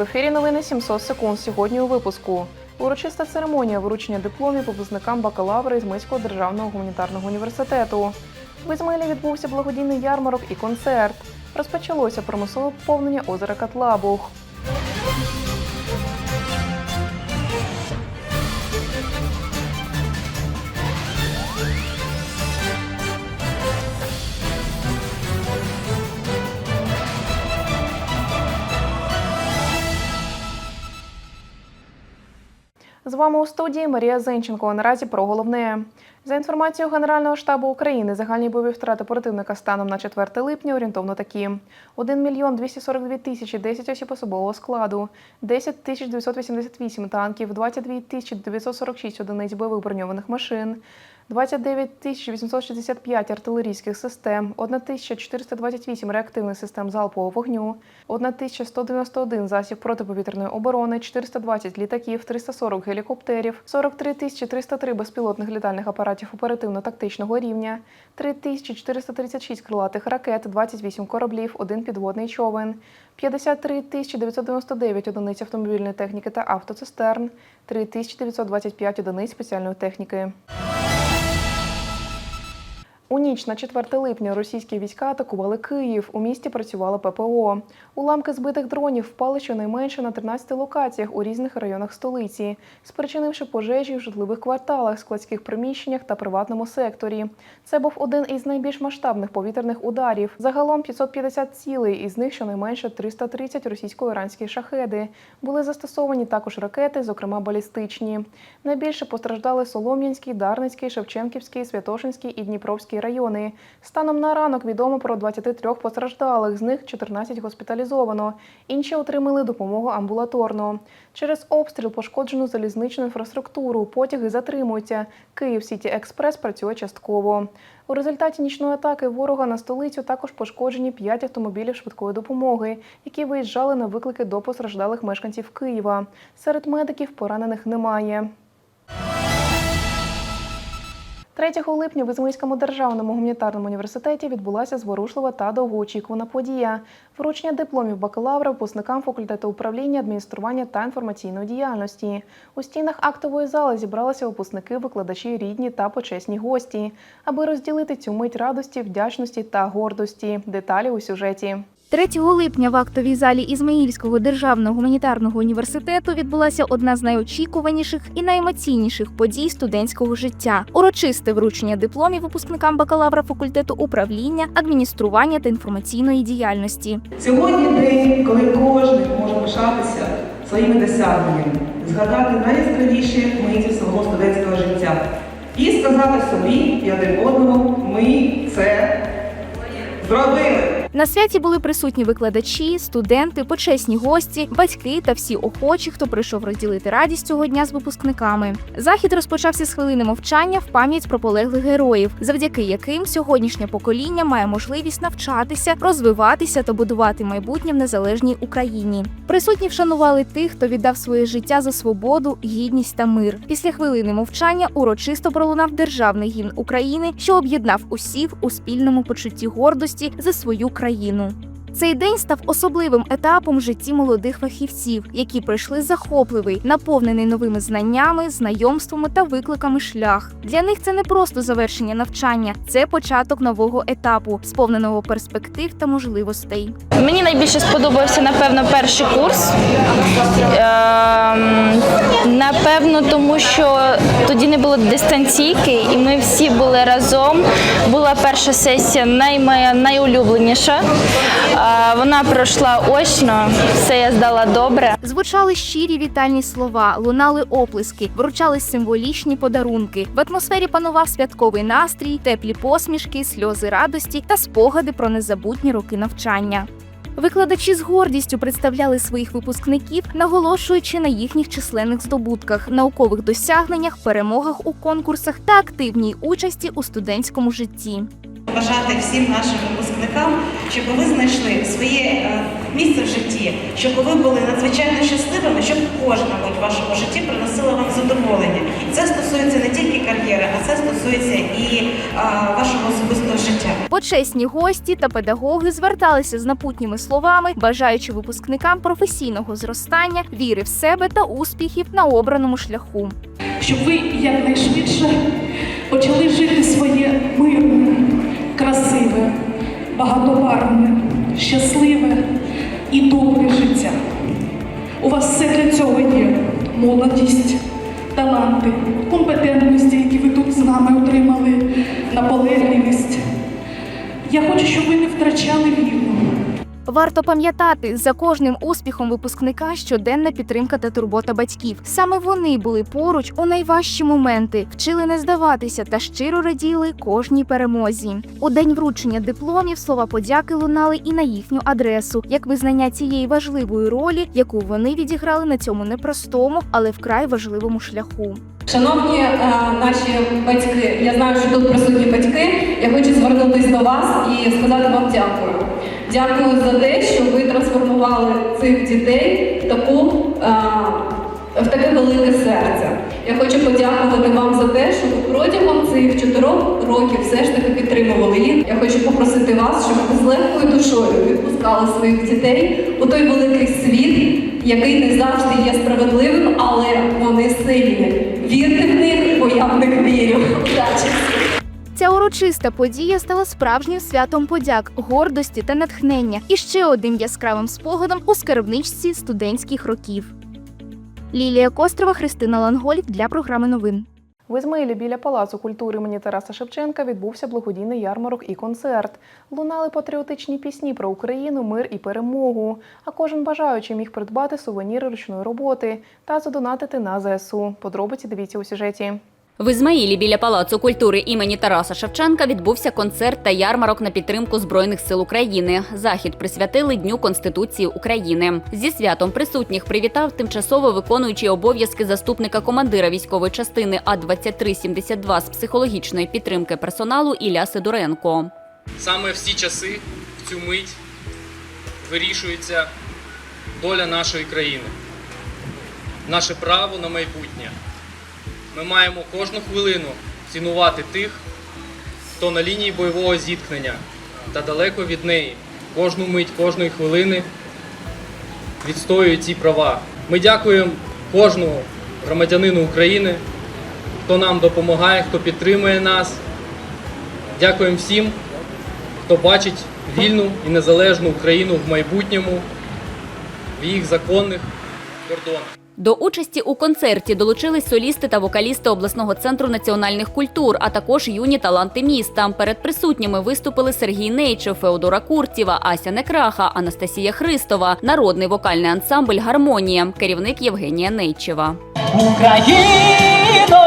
В ефірі новини 700 секунд. Сьогодні у випуску. Урочиста церемонія вручення дипломів випускникам бакалавра Ізмейського державного гуманітарного університету. В Ізмаїлі відбувся благодійний ярмарок і концерт. Розпочалося промислове поповнення озера Катлабух. Вами у студії Марія Зенченко. Наразі про головне. За інформацією Генерального штабу України, загальні бойові втрати противника станом на 4 липня орієнтовно такі: 1 мільйон 242 тисячі 10 осіб особового складу, 10 тисяч 988 танків, 22 тисячі 946 одиниць бойових броньованих машин, 29 тисяч 865 артилерійських систем, 1 тисяча 428 реактивних систем залпового вогню, 1 тисяча 191 засіб протиповітряної оборони, 420 літаків, 340 гелікоптерів, 43 тисячі 303 безпілотних літальних апаратів оперативно-тактичного рівня, 3 тисячі 436 крилатих ракет, 28 кораблів, 1 підводний човен, 53 тисячі 999 одиниць автомобільної техніки та автоцистерн, 3 тисячі 925 одиниць спеціальної техніки. У ніч на 4 липня російські війська атакували Київ. У місті працювало ППО. Уламки збитих дронів впали щонайменше на 13 локаціях у різних районах столиці, спричинивши пожежі в житлових кварталах, складських приміщеннях та приватному секторі. Це був один із найбільш масштабних повітряних ударів. Загалом 550 цілей, із них щонайменше 330 російсько-іранські шахеди. Були застосовані також ракети, зокрема балістичні. Найбільше постраждали Солом'янський, Дарницький, Шевченківський, Святошинський і Дніпровський райони. Станом на ранок відомо про 23 постраждалих, з них 14 госпіталізовано. Інші отримали допомогу амбулаторно. Через обстріл пошкоджено залізничну інфраструктуру. Потяги затримуються. Київ Сіті Експрес працює частково. У результаті нічної атаки ворога на столицю також пошкоджені 5 автомобілів швидкої допомоги, які виїжджали на виклики до постраждалих мешканців Києва. Серед медиків поранених немає. 3 липня в Ізмаїльському державному гуманітарному університеті відбулася зворушлива та довгоочікувана подія вручення дипломів бакалавра випускникам факультету управління, адміністрування та інформаційної діяльності. У стінах актової зали зібралися випускники, викладачі, рідні та почесні гості, аби розділити цю мить радості, вдячності та гордості. Деталі у сюжеті. 3 липня в актовій залі Ізмаїльського державного гуманітарного університету відбулася одна з найочікуваніших і найемоційніших подій студентського життя урочисте вручення дипломів випускникам бакалавра факультету управління, адміністрування та інформаційної діяльності. Сьогодні день, коли кожен може пишатися своїми досягненнями, згадати найяскравіші миті свого студентського життя і сказати собі і один одному, ми це зробили. На святі були присутні викладачі, студенти, почесні гості, батьки та всі охочі, хто прийшов розділити радість цього дня з випускниками. Захід розпочався з хвилини мовчання в пам'ять про полеглих героїв, завдяки яким сьогоднішнє покоління має можливість навчатися, розвиватися та будувати майбутнє в незалежній Україні. Присутні вшанували тих, хто віддав своє життя за свободу, гідність та мир. Після хвилини мовчання урочисто пролунав державний гімн України, що об'єднав усіх у спільному почутті гордості за свою країну. Україну. Цей день став особливим етапом в житті молодих фахівців, які пройшли захопливий, наповнений новими знаннями, знайомствами та викликами шлях. Для них це не просто завершення навчання, це початок нового етапу, сповненого перспектив та можливостей. Мені найбільше сподобався, напевно, перший курс. Ем, Напевно, тому що тоді не було дистанційки, і ми всі були разом. Була перша сесія най- моя найулюбленіша. Вона пройшла очно, все я здала добре. Звучали щирі вітальні слова, лунали оплески, вручались символічні подарунки. В атмосфері панував святковий настрій, теплі посмішки, сльози радості та спогади про незабутні роки навчання. Викладачі з гордістю представляли своїх випускників, наголошуючи на їхніх численних здобутках, наукових досягненнях, перемогах у конкурсах та активній участі у студентському житті. Бажати всім нашим випускникам, щоб ви знайшли своє е, місце в житті, щоб ви були надзвичайно щасливими, щоб кожна в вашому житті приносила вам задоволення. І це стосується не тільки кар'єри, а це стосується і е, вашого особистого життя. Почесні гості та педагоги зверталися з напутніми словами, бажаючи випускникам професійного зростання, віри в себе та успіхів на обраному шляху. щоб ви якнайшвидше почали жити своє мирне, багатобарвне, щасливе і добре життя. У вас все для цього є: молодість, таланти, компетентності, які ви тут з нами отримали, наполегливість. Я хочу, щоб ви не втрачали віру. Варто пам'ятати, за кожним успіхом випускника щоденна підтримка та турбота батьків. Саме вони були поруч у найважчі моменти, вчили не здаватися та щиро раділи кожній перемозі. У день вручення дипломів слова подяки лунали і на їхню адресу, як визнання цієї важливої ролі, яку вони відіграли на цьому непростому, але вкрай важливому шляху. Шановні е, наші батьки, я знаю, що тут присутні батьки. Я хочу звернутися до вас і сказати вам дякую. Дякую за те, що ви трансформували цих дітей в таку е, в таке велике серце. Я хочу подякувати вам за те, що ви протягом цих чотирьох років все ж таки підтримували їх. Я хочу попросити вас, щоб ви з легкою душою відпускали своїх дітей у той великий світ, який не завжди є справедливим, але вони сильні. Вірте в них, бо я в них вірю. Удачі! Ця урочиста подія стала справжнім святом подяк, гордості та натхнення і ще одним яскравим спогадом у скарбничці студентських років. Лілія Кострова, Христина Лангольд для програми новин. В Ізмаїлі біля Палацу культури імені Тараса Шевченка відбувся благодійний ярмарок і концерт. Лунали патріотичні пісні про Україну, мир і перемогу. А кожен бажаючий міг придбати сувеніри ручної роботи та задонатити на ЗСУ. Подробиці дивіться у сюжеті. В Ізмаїлі біля Палацу культури імені Тараса Шевченка відбувся концерт та ярмарок на підтримку Збройних сил України. Захід присвятили Дню Конституції України. Зі святом присутніх привітав тимчасово виконуючий обов'язки заступника командира військової частини А 2372 з психологічної підтримки персоналу Ілля Сидоренко. Саме в ці часи, в цю мить, вирішується доля нашої країни, наше право на майбутнє. Ми маємо кожну хвилину цінувати тих, хто на лінії бойового зіткнення та далеко від неї, кожну мить, кожної хвилини відстоює ці права. Ми дякуємо кожному громадянину України, хто нам допомагає, хто підтримує нас. Дякуємо всім, хто бачить вільну і незалежну Україну в майбутньому, в їх законних кордонах. До участі у концерті долучились солісти та вокалісти обласного центру національних культур, а також юні таланти міста. Перед присутніми виступили Сергій Нейчев, Феодора Куртєва, Ася Некраха, Анастасія Христова, народний вокальний ансамбль Гармонія, керівник Євгенія Нейчева. Україно,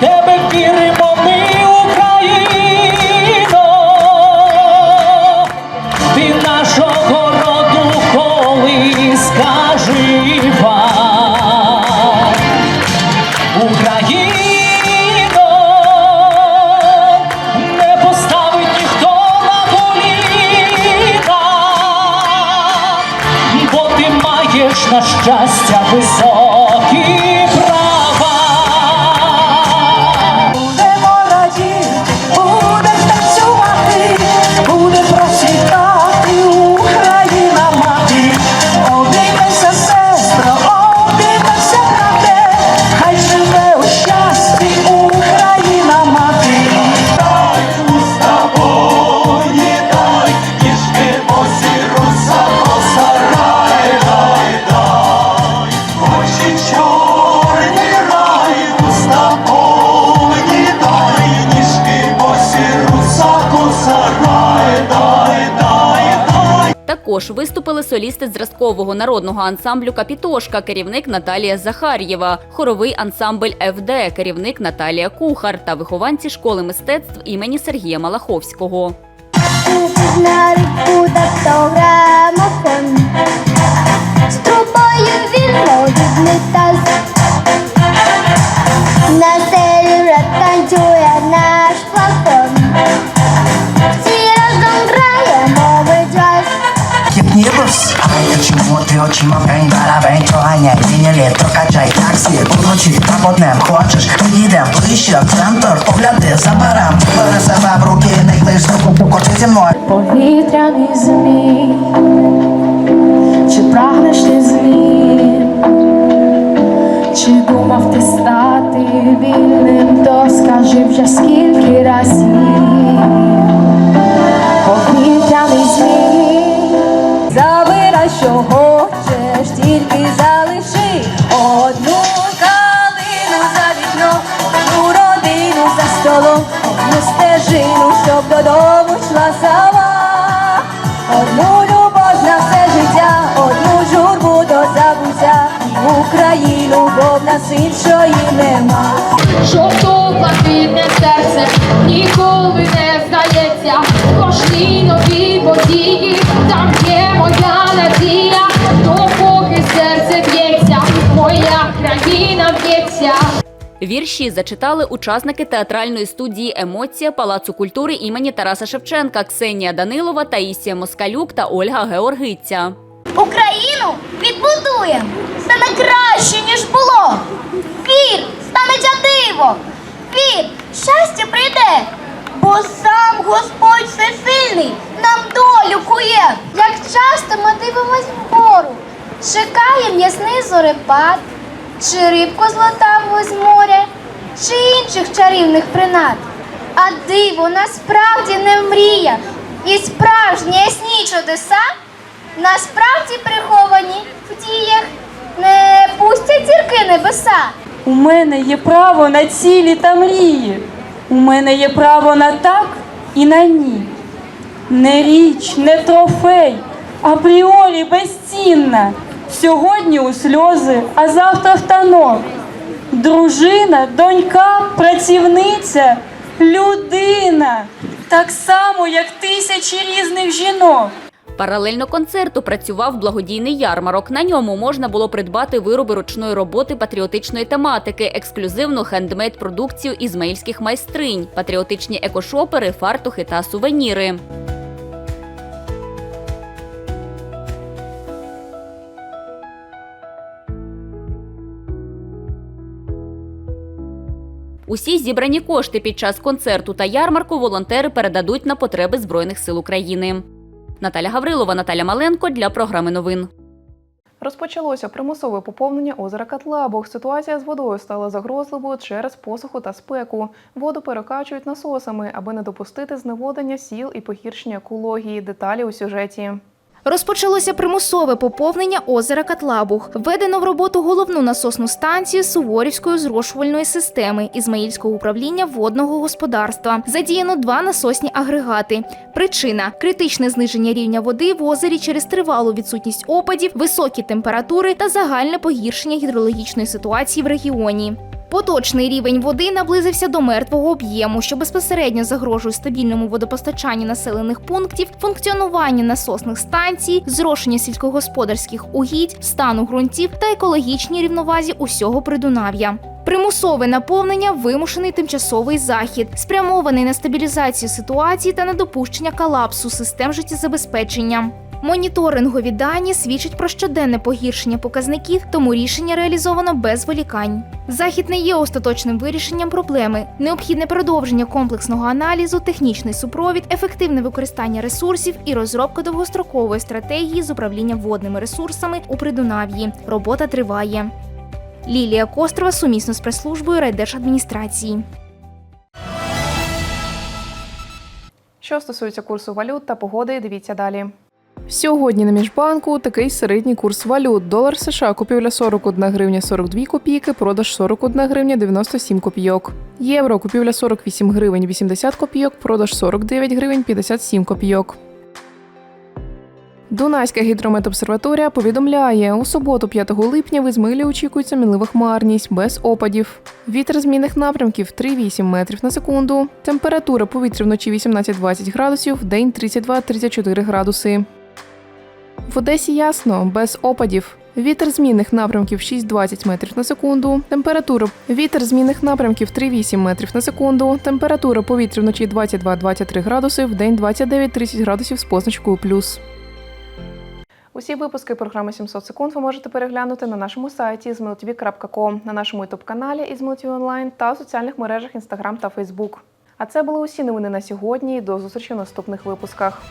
тебе віримо ми, Україно, на щастя високі Також виступили солісти зразкового народного ансамблю Капітошка, керівник Наталія Захар'єва, хоровий ансамбль ФД, керівник Наталія Кухар та вихованці школи мистецтв імені Сергія Малаховського. Io ci мапень, барабень, ганяй, міні прокачай таксі, уночі та по хочеш, підійдем ближче в центр, погляди, заберем, бери себе в руки, не клиш, покочи зі мною. Повітряний змій, чи прагнеш ти змін? Чи думав ти стати вільним, то скажи вже скільки разів. Щоб додому йшла сама. Одну любов на все життя, одну журбу до забуття, Україну, бо в нас іншої нема. Жовто-блакитне серце ніколи не здається, кожній новій події, Вірші зачитали учасники театральної студії Емоція Палацу культури імені Тараса Шевченка Ксенія Данилова, Таїсія Москалюк та Ольга Георгиця. Україну відбудуємо, стане краще, ніж було. Вір, станеться диво, вір, щастя прийде, бо сам Господь всесильний нам долю кує. Як часто ми дивимось вгору, чекає м'ясний зорепад, чи рибку злотаву з моря, чи інших чарівних принад. А диво насправді не мрія, і справжні ясні чудеса насправді приховані в діях не пустять зірки небеса. У мене є право на цілі та мрії. У мене є право на так і на ні. Не річ, не трофей, апріорі безцінна. Сьогодні у сльози, а завтра в танок. Дружина, донька, працівниця, людина. Так само, як тисячі різних жінок. Паралельно концерту працював благодійний ярмарок. На ньому можна було придбати вироби ручної роботи патріотичної тематики, ексклюзивну хендмейд продукцію ізмаїльських майстринь, патріотичні екошопери, фартухи та сувеніри. Усі зібрані кошти під час концерту та ярмарку волонтери передадуть на потреби Збройних сил України. Наталя Гаврилова, Наталя Маленко для програми новин. Розпочалося примусове поповнення озера Катлабог. Ситуація з водою стала загрозливою через посуху та спеку. Воду перекачують насосами, аби не допустити зневодення сіл і погіршення екології. Деталі у сюжеті. Розпочалося примусове поповнення озера Катлабух. Введено в роботу головну насосну станцію Суворівської зрошувальної системи Ізмаїльського управління водного господарства. Задіяно два насосні агрегати. Причина критичне зниження рівня води в озері через тривалу відсутність опадів, високі температури та загальне погіршення гідрологічної ситуації в регіоні. Поточний рівень води наблизився до мертвого об'єму, що безпосередньо загрожує стабільному водопостачанню населених пунктів, функціонуванню насосних станцій, зрошення сільськогосподарських угідь, стану ґрунтів та екологічній рівновазі усього придунав'я. Примусове наповнення вимушений тимчасовий захід, спрямований на стабілізацію ситуації та недопущення колапсу систем життєзабезпечення. Моніторингові дані свідчать про щоденне погіршення показників, тому рішення реалізовано без волікань. Захід не є остаточним вирішенням проблеми. Необхідне продовження комплексного аналізу, технічний супровід, ефективне використання ресурсів і розробка довгострокової стратегії з управління водними ресурсами у Придунав'ї. Робота триває. Лілія Кострова сумісно з прес-службою райдержадміністрації. Що стосується курсу валют та погоди, дивіться далі. Сьогодні на міжбанку такий середній курс валют. Долар США купівля 41 гривня 42 копійки, продаж 41 гривня 97 копійок. Євро купівля 48 гривень 80 копійок, продаж 49 гривень 57 копійок. Дунайська гідрометобсерваторія повідомляє, у суботу 5 липня в Ізмилі очікується мінлива хмарність без опадів. Вітер змінних напрямків 3,8 метрів на секунду. Температура повітря вночі 18-20 градусів, вдень 32-34 градуси. В Одесі ясно, без опадів. Вітер змінних напрямків 6-20 метрів на секунду. Температура вітер змінних напрямків 3-8 метрів на секунду. Температура повітря вночі 22-23 градуси, вдень 29-30 градусів з позначкою плюс. Усі випуски програми 700 секунд ви можете переглянути на нашому сайті zmltv.com, на нашому ютуб-каналі «Ізмлтв онлайн та у соціальних мережах Instagram та Facebook. А це були усі новини на сьогодні. До зустрічі в наступних випусках.